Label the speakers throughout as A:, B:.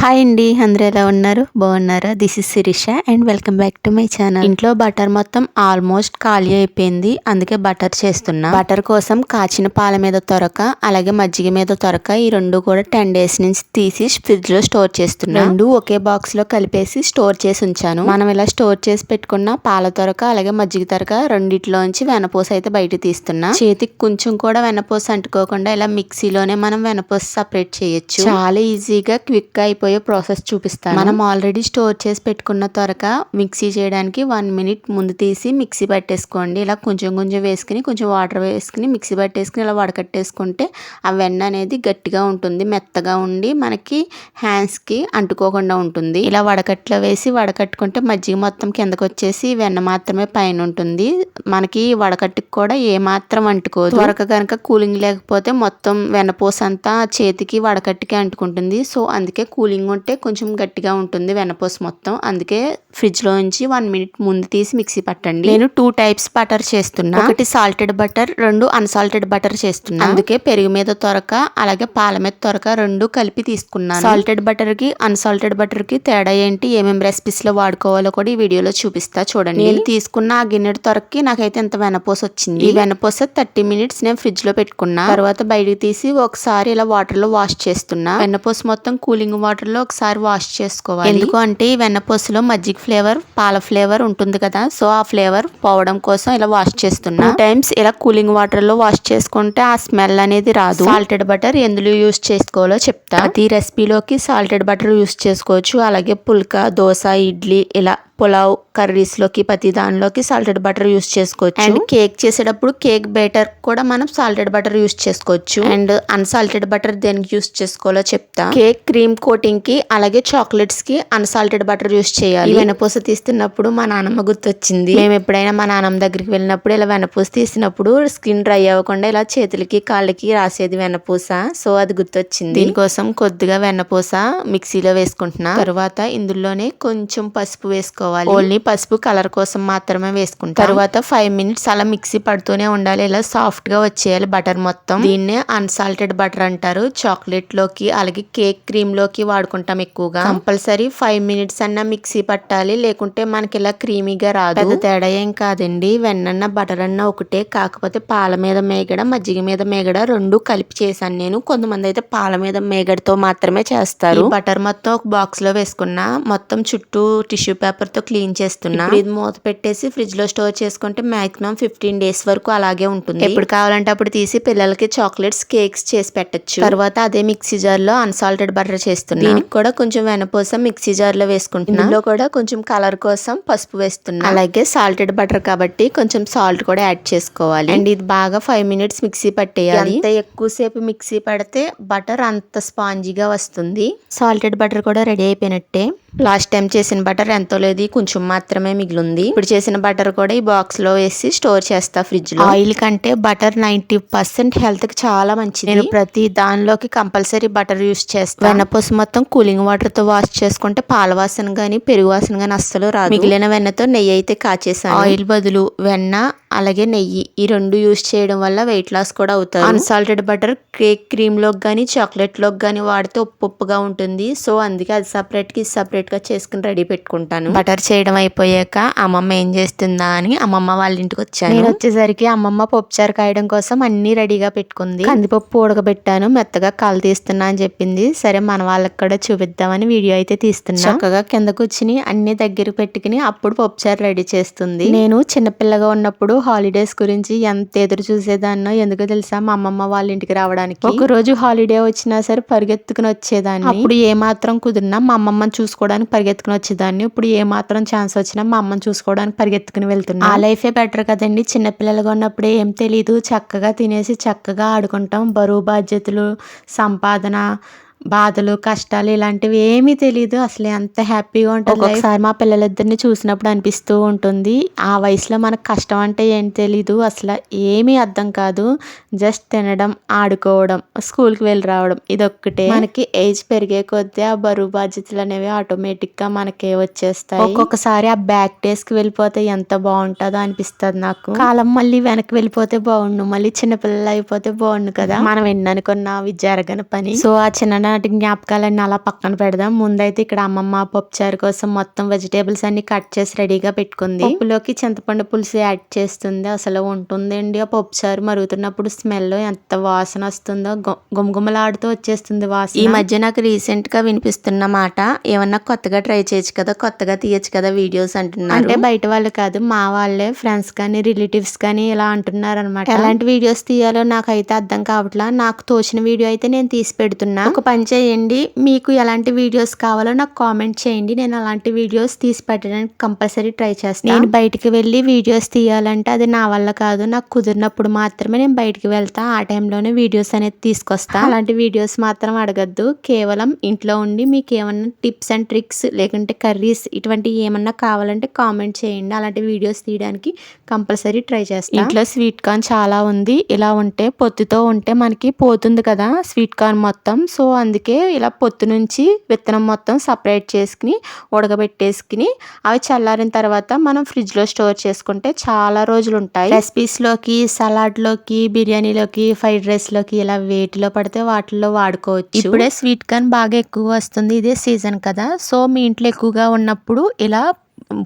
A: Hi అండి అందరూ ఎలా ఉన్నారు? బాగున్నారా? This is Shirisha and welcome back to my channel ఇంట్లో బటర్ మొత్తం ఆల్మోస్ట్ ఖాళీ అయిపోయింది. అందుకే బటర్ చేస్తున్నా. బటర్ కోసం కాచిన పాల మీద తొరక అలాగే మజ్జిగ మీద తొరక ఈ రెండు కూడా టెన్ డేస్ నుంచి తీసి ఫ్రిడ్జ్లో స్టోర్ చేస్తున్నా. రెండు ఒకే బాక్స్లో కలిపేసి స్టోర్ చేసి ఉంచాను. మనం ఇలా స్టోర్ చేసి పెట్టుకున్న పాల తొరక అలాగే మజ్జిగ తొరక రెండిట్లోంచి వెనపూస అయితే బయట తీస్తున్నా. చేతికి కొంచెం కూడా వెనపూస అంటుకోకుండా ఇలా మిక్సీలోనే మనం వెనపూస సపరేట్ చేయొచ్చు. చాలా ఈజీగా క్విక్గా అయిపోయే ప్రాసెస్ చూపిస్తాను. మనం ఆల్రెడీ స్టోర్ చేసి పెట్టుకున్న త్వరక మిక్సీ చేయడానికి వన్ మినిట్ ముందు తీసి మిక్సీ పట్టేసుకోండి. ఇలా కొంచెం కొంచెం వేసుకుని కొంచెం వాటర్ వేసుకుని మిక్సీ పట్టేసుకుని ఇలా వడకట్టేసుకుంటే ఆ వెన్న అనేది గట్టిగా ఉంటుంది మెత్తగా ఉండి మనకి హ్యాండ్స్కి అంటుకోకుండా ఉంటుంది. ఇలా వడకట్లో వేసి వడకట్టుకుంటే మజ్జిగ మొత్తం కిందకు వచ్చేసి వెన్న మాత్రమే పైన ఉంటుంది. మనకి వడకట్టుకు కూడా ఏమాత్రం అంటుకోదు. త్వరక కనుక కూలింగ్ లేకపోతే మొత్తం వెన్నపూస అంతా చేతికి వడకట్టుకి అంటుకుంటుంది. సో అందుకే కూలింగ్ ఉంటే కొంచెం గట్టిగా ఉంటుంది వెన్నపూస మొత్తం. అందుకే ఫ్రిడ్జ్లో నుంచి వన్ మినిట్ ముందు తీసి మిక్సీ పట్టండి. నేను టూ టైప్స్ బటర్ చేస్తున్నా. ఒకటి సాల్టెడ్ బటర్ రెండు అన్సాల్టెడ్ బటర్ చేస్తున్నా. అందుకే పెరుగు మీద తొరక అలాగే పాల మీద తొరక రెండు కలిపి తీసుకున్నాను. సాల్టెడ్ బటర్కి అన్సాల్టెడ్ బటర్కి తేడా ఏంటి ఏమేమి రెసిపీస్లో వాడుకోవాలో కూడా ఈ వీడియోలో చూపిస్తా చూడండి. నేను తీసుకున్న ఆ గిన్నెడు తొరకి నాకైతే ఎంత వెనపోస వచ్చింది? ఈ వెనపోస థర్టీ మినిట్స్ నేను ఫ్రిడ్జ్లో పెట్టుకున్నా. తర్వాత బయటకు తీసి ఒకసారి ఇలా వాటర్లో వాష్ చేస్తున్నా. వెన్నపూస మొత్తం కూలింగ్ వాటర్ లో ఒకసారి వాష్ చేసుకోవాలి. ఎందుకు? అంటే ఈ వెన్నపూసలో మజ్జిగ ఫ్లేవర్ పాల ఫ్లేవర్ ఉంటుంది కదా. సో ఆ ఫ్లేవర్ పోవడం కోసం ఇలా వాష్ చేస్తున్నా. టూ టైమ్స్ ఇలా కూలింగ్ వాటర్లో వాష్ చేసుకుంటే ఆ స్మెల్ అనేది రాదు. సాల్టెడ్ బటర్ ఎందులో యూస్ చేసుకోవాలో చెప్తా. ప్రతి రెసిపీలోకి సాల్టెడ్ బటర్ యూస్ చేసుకోవచ్చు. అలాగే పుల్కా దోశ ఇడ్లీ ఇలా పులావ్ కర్రీస్లోకి ప్రతి దానిలోకి సాల్టెడ్ బటర్ యూస్ చేసుకోవచ్చు. అండ్ కేక్ చేసేటప్పుడు కేక్ బేటర్ కూడా మనం సాల్టెడ్ బటర్ యూస్ చేసుకోవచ్చు. అండ్ అన్సాల్టెడ్ బటర్ దేనికి యూస్ చేసుకోవాలో చెప్తా. కేక్ క్రీమ్ కోటింగ్కి అలాగే చాక్లెట్స్కి అన్సాల్టెడ్ బటర్ యూస్ చేయాలి. వెనపూస తీస్తున్నప్పుడు మా నాన్నమ్మ గుర్తొచ్చింది. మేము ఎప్పుడైనా మా నాన్నమ్మ దగ్గరికి వెళ్ళినప్పుడు ఇలా వెనపూస తీసినప్పుడు స్కిన్ డ్రై అవ్వకుండా ఇలా చేతులకి కాళ్ళకి రాసేది వెన్నపూస సో అది గుర్తొచ్చింది. దీనికోసం కొద్దిగా వెన్నపూస మిక్సీలో వేసుకుంటున్నా. తర్వాత ఇందులోనే కొంచెం పసుపు వేసుకోవాలి. ఓన్లీ పసుపు కలర్ కోసం మాత్రమే వేసుకుంటాం. తర్వాత ఫైవ్ మినిట్స్ అలా మిక్సీ పడుతూనే ఉండాలి. ఇలా సాఫ్ట్గా వచ్చేయాలి బటర్ మొత్తం. దీన్నే అన్సాల్టెడ్ బటర్ అంటారు. చాక్లెట్లోకి అలాగే కేక్ క్రీమ్లోకి వాడుకుంటాం ఎక్కువగా. కంపల్సరీ ఫైవ్ మినిట్స్ అన్న మిక్సీ పట్టాలి. లేకుంటే మనకి ఇలా క్రీమీగా రాదు. పెద్ద తేడా ఏం కాదండి. వెన్నన్న బటర్ అన్న ఒకటే. కాకపోతే పాల మీద మేగడ మజ్జిగ మీద మేగడ రెండు కలిపి చేశాను నేను. కొంతమంది అయితే పాల మీద మేగడతో మాత్రమే చేస్తారు. బటర్ మొత్తం ఒక బాక్స్లో వేసుకున్నా మొత్తం చుట్టూ టిష్యూ పేపర్తో క్లీన్ చేస్తున్నా. ఇది మూత పెట్టేసి ఫ్రిడ్జ్లో స్టోర్ చేసుకుంటే మాక్సిమం ఫిఫ్టీన్ డేస్ వరకు అలాగే ఉంటుంది. ఎప్పుడు కావాలంటే అప్పుడు తీసి పిల్లలకి చాక్లెట్స్ కేక్స్ చేసి పెట్టచ్చు. తర్వాత అదే మిక్సీ జార్లో అన్సాల్టెడ్ బటర్ చేస్తున్నా. దీనికి కూడా కొంచెం వెనపోసం మిక్సీ జార్లో వేసుకుంటున్నా. ఇందులో కూడా కొంచెం కలర్ కోసం పసుపు వేస్తున్నా. అలాగే సాల్టెడ్ బటర్ కాబట్టి కొంచెం సాల్ట్ కూడా యాడ్ చేసుకోవాలి. అండ్ ఇది బాగా ఫైవ్ మినిట్స్ మిక్సీ పట్టేయాలి. ఎంత ఎక్కువసేపు మిక్సీ పడితే బటర్ అంత స్పాంజీగా వస్తుంది. సాల్టెడ్ బటర్ కూడా రెడీ అయిపోయినట్టే. లాస్ట్ టైం చేసిన బటర్ ఎంతో లేదు కొంచెం మాత్రమే మిగిలింది. ఇప్పుడు చేసిన బటర్ కూడా ఈ బాక్స్లో వేసి స్టోర్ చేస్తా ఫ్రిడ్జ్లో ఆయిల్ కంటే బటర్ నైన్టీ పర్సెంట్ హెల్త్కి చాలా మంచిది. నేను ప్రతి దానిలోకి కంపల్సరీ బటర్ యూస్ చేస్తాను వెన్నపూస మొత్తం కూలింగ్ వాటర్తో వాష్ చేసుకుంటే పాల వాసన గానీ పెరుగు వాసన గానీ అస్సలు రాదు. మిగిలిన వెన్నతో నెయ్యి అయితే కాచేసాను ఆయిల్ బదులు వెన్న అలాగే నెయ్యి. ఈ రెండు యూస్ చేయడం వల్ల వెయిట్ లాస్ కూడా అవుతారు. అన్సాల్టెడ్ బటర్ కేక్ క్రీమ్లోకి కానీ చాక్లెట్లోకి కానీ వాడితే ఉప్పు ఉప్పుగా ఉంటుంది. సో అందుకే అది సపరేట్కి సపరేట్గా చేసుకుని రెడీ పెట్టుకుంటాను. బటర్ చేయడం అయిపోయాక అమ్మమ్మ ఏం చేస్తుందా అని అమ్మమ్మ వాళ్ళ ఇంటికి వచ్చాను. నేను వచ్చేసరికి అమ్మమ్మ పప్పుచారు కాయడం కోసం అన్ని రెడీగా పెట్టుకుంది. కందిపప్పు ఉడకబెట్టాను. మెత్తగా కాలు తీస్తున్నా అని చెప్పింది. సరే మన వాళ్ళకి కూడా చూపిద్దామని వీడియో అయితే తీస్తున్నా. చక్కగా కింద కూర్చుని అన్ని దగ్గర పెట్టుకుని అప్పుడు పప్పుచారు రెడీ చేస్తుంది. నేను చిన్నపిల్లగా ఉన్నప్పుడు హాలిడేస్ గురించి ఎంత ఎదురు చూసేదాన్నో ఎందుకో తెలుసా? మా అమ్మమ్మ వాళ్ళ ఇంటికి రావడానికి. ఒక రోజు హాలిడే వచ్చినా సరే పరిగెత్తుకుని వచ్చేదాన్ని. అప్పుడు ఏ మాత్రం కుదిరినా మా అమ్మమ్మని చూసుకోవడానికి పరిగెత్తుకుని వచ్చేదాన్ని. ఇప్పుడు ఏ మాత్రం ఛాన్స్ వచ్చినా మా అమ్మని చూసుకోవడానికి పరిగెత్తుకుని వెళ్తున్నా. ఆ లైఫే బెటర్ కదండి. చిన్నపిల్లలుగా ఉన్నప్పుడే ఏం తెలీదు. చక్కగా తినేసి చక్కగా ఆడుకుంటాం. బరువు బాధ్యతలు సంపాదన బాధలు కష్టాలు ఇలాంటివి ఏమీ తెలియదు అసలు ఎంత హ్యాపీగా ఉంటుంది ఒకసారి మా పిల్లలిద్దరిని చూసినప్పుడు అనిపిస్తూ ఉంటుంది. ఆ వయసులో మనకు కష్టం అంటే ఏం తెలీదు. అసలు ఏమీ అర్థం కాదు. జస్ట్ తినడం ఆడుకోవడం స్కూల్కి వెళ్ళి రావడం ఇదొక్కటే. మనకి ఏజ్ పెరిగే కొద్దీ ఆ బరువు బాధ్యతలు అనేవి ఆటోమేటిక్గా మనకే వచ్చేస్తాయి. ఒక్కొక్కసారి ఆ బ్యాక్ డేస్కి వెళ్ళిపోతే ఎంత బాగుంటుందో అనిపిస్తుంది నాకు. కాలం మళ్ళీ వెనక్కి వెళ్ళిపోతే బాగుండు. మళ్ళీ చిన్నపిల్లలు అయిపోతే బాగుండు కదా. మనం ఎన్ని అనుకున్నా అవి జరగని పని. సో ఆ చిన్న చిన్ననాటి జ్ఞాపకాలన్నీ అలా పక్కన పెడదాం. ముందైతే ఇక్కడ అమ్మమ్మ పప్పుచారు కోసం మొత్తం వెజిటేబుల్స్ అన్ని కట్ చేసి రెడీగా పెట్టుకుంది. పప్పులోకి చింతపండు పులుసు యాడ్ చేస్తుంది. అసలు ఉంటుందండి ఆ పప్పుచారు మరుగుతున్నప్పుడు స్మెల్ ఎంత వాసన వస్తుందో గుమగుమలాడుతూ వచ్చేస్తుంది వాసన. ఈ మధ్య నాకు రీసెంట్గా వినిపిస్తున్న మాట ఏమన్నా కొత్తగా ట్రై చేయొచ్చు కదా కొత్తగా తీయచ్చు కదా వీడియోస్ అంటున్నారు. అంటే బయట వాళ్ళు కాదు మా వాళ్ళే ఫ్రెండ్స్ కానీ రిలేటివ్స్ కానీ ఇలా అంటున్నారు అనమాట ఎలాంటి వీడియోస్ తీయాలో నాకైతే అర్థం కావట్లా. నాకు తోచిన వీడియో అయితే నేను తీసి పెడుతున్నా. ఒక పని చేయండి. మీకు ఎలాంటి వీడియోస్ కావాలో నాకు కామెంట్ చేయండి. నేను అలాంటి వీడియోస్ తీసి పెట్టడానికి కంపల్సరీ ట్రై చేస్తాను నేను బయటికి వెళ్ళి వీడియోస్ తీయాలంటే అది నా వల్ల కాదు. నాకు కుదిరినప్పుడు మాత్రమే నేను బయటికి వెళ్తా. ఆ టైంలోనే వీడియోస్ అనేది తీసుకొస్తా. అలాంటి వీడియోస్ మాత్రం అడగద్దు. కేవలం ఇంట్లో ఉండి మీకు ఏమన్నా టిప్స్ అండ్ ట్రిక్స్ లేకుంటే కర్రీస్ ఇటువంటి ఏమన్నా కావాలంటే కామెంట్ చేయండి. అలాంటి వీడియోస్ తీయడానికి కంపల్సరీ ట్రై చేస్తాను ఇంట్లో స్వీట్ కార్న్ చాలా ఉంది. ఇలా ఉంటే పొత్తుతో ఉంటే మనకి పోతుంది కదా స్వీట్ కార్న్ మొత్తం. సో అందుకే ఇలా పొత్తు నుంచి విత్తనం మొత్తం సపరేట్ చేసుకుని ఉడకబెట్టేసుకుని అవి చల్లారిన తర్వాత మనం ఫ్రిడ్జ్లో స్టోర్ చేసుకుంటే చాలా రోజులు ఉంటాయి రెసిపీస్లోకి సలాడ్లోకి బిర్యానీలోకి ఫ్రైడ్ రైస్లోకి ఇలా వేటిలో పడితే వాటిల్లో వాడుకోవచ్చు. ఇప్పుడే స్వీట్ కార్న్ బాగా ఎక్కువ వస్తుంది. ఇదే సీజన్ కదా. సో మీ ఇంట్లో ఎక్కువగా ఉన్నప్పుడు ఇలా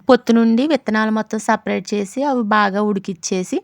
A: పొత్తు నుండి విత్తనాలు మొత్తం సపరేట్ చేసి అవి బాగా ఉడికిచ్చేసి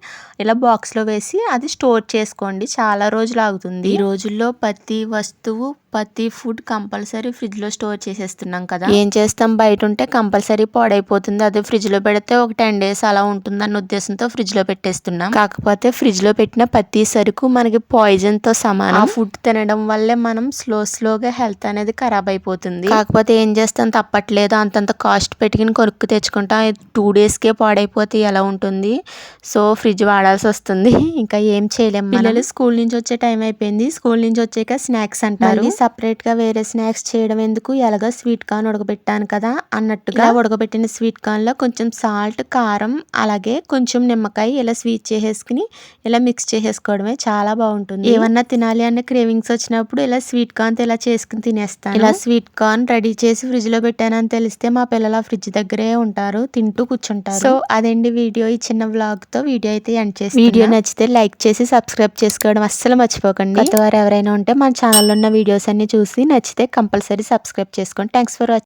A: ఇలా బాక్స్లో వేసి అది స్టోర్ చేసుకోండి. చాలా రోజులు ఆగుతుంది. ఈ రోజుల్లో ప్రతి వస్తువు ప్రతి ఫుడ్ కంపల్సరీ ఫ్రిడ్జ్లో స్టోర్ చేసేస్తున్నాం కదా. ఏం చేస్తాం? బయట ఉంటే కంపల్సరీ పాడైపోతుంది. అదే ఫ్రిడ్జ్లో పెడితే ఒక టెన్ డేస్ అలా ఉంటుంది అన్న ఉద్దేశంతో ఫ్రిడ్జ్లో పెట్టేస్తున్నాం. కాకపోతే ఫ్రిడ్జ్లో పెట్టిన ప్రతి సరుకు మనకి పాయిజన్తో సమానం. ఆ ఫుడ్ తినడం వల్లే మనం స్లో స్లోగా హెల్త్ అనేది ఖరాబ్ అయిపోతుంది. కాకపోతే ఏం చేస్తాం? తప్పట్లేదు. అంతంత కాస్ట్ పెట్టుకుని కొనుక్కు తెచ్చుకుంటాం. టూ డేస్కే పాడైపోతే ఎలా ఉంటుంది? సో ఫ్రిడ్జ్ వాడాల్సి వస్తుంది. ఇంకా ఏం చేయలేము పిల్లలు స్కూల్ నుంచి వచ్చే టైం అయిపోయింది. స్కూల్ నుంచి వచ్చాక స్నాక్స్ అంటారు. సపరేట్గా వేరే స్నాక్స్ చేయడం ఎందుకు? ఎలాగో స్వీట్ కార్న్ ఉడకబెట్టాను కదా అన్నట్టుగా. ఉడకబెట్టిన స్వీట్ కార్న్లో కొంచెం సాల్ట్ కారం అలాగే కొంచెం నిమ్మకాయ ఇలా స్వీట్ చేసేసుకుని ఇలా మిక్స్ చేసేసుకోవడమే చాలా బాగుంటుంది. ఏమన్నా తినాలి అన్న క్రేవింగ్స్ వచ్చినప్పుడు ఇలా స్వీట్ కార్న్ ఇలా చేసుకుని తినేస్తాను. ఇలా స్వీట్ కార్న్ రెడీ చేసి ఫ్రిడ్జ్లో పెట్టానని తెలిస్తే మా పిల్లలు ఫ్రిడ్జ్ దగ్గరే ఉంటారు తింటూ కూర్చుంటారు. సో అదండి వీడియో. ఈ చిన్న వ్లాగ్తో వీడియో అయితే ఎండ్ చేసి వీడియో నచ్చితే లైక్ చేసి సబ్స్క్రైబ్ చేసుకోవడం అస్సలు మర్చిపోకండి. కొత్తవారు ఎవరైనా ఉంటే మన ఛానల్లో ఉన్న వీడియోస్ అన్నీ చూసి నచ్చితే కంపల్సరీ సబ్స్క్రైబ్ చేసుకోండి. Thanks for watching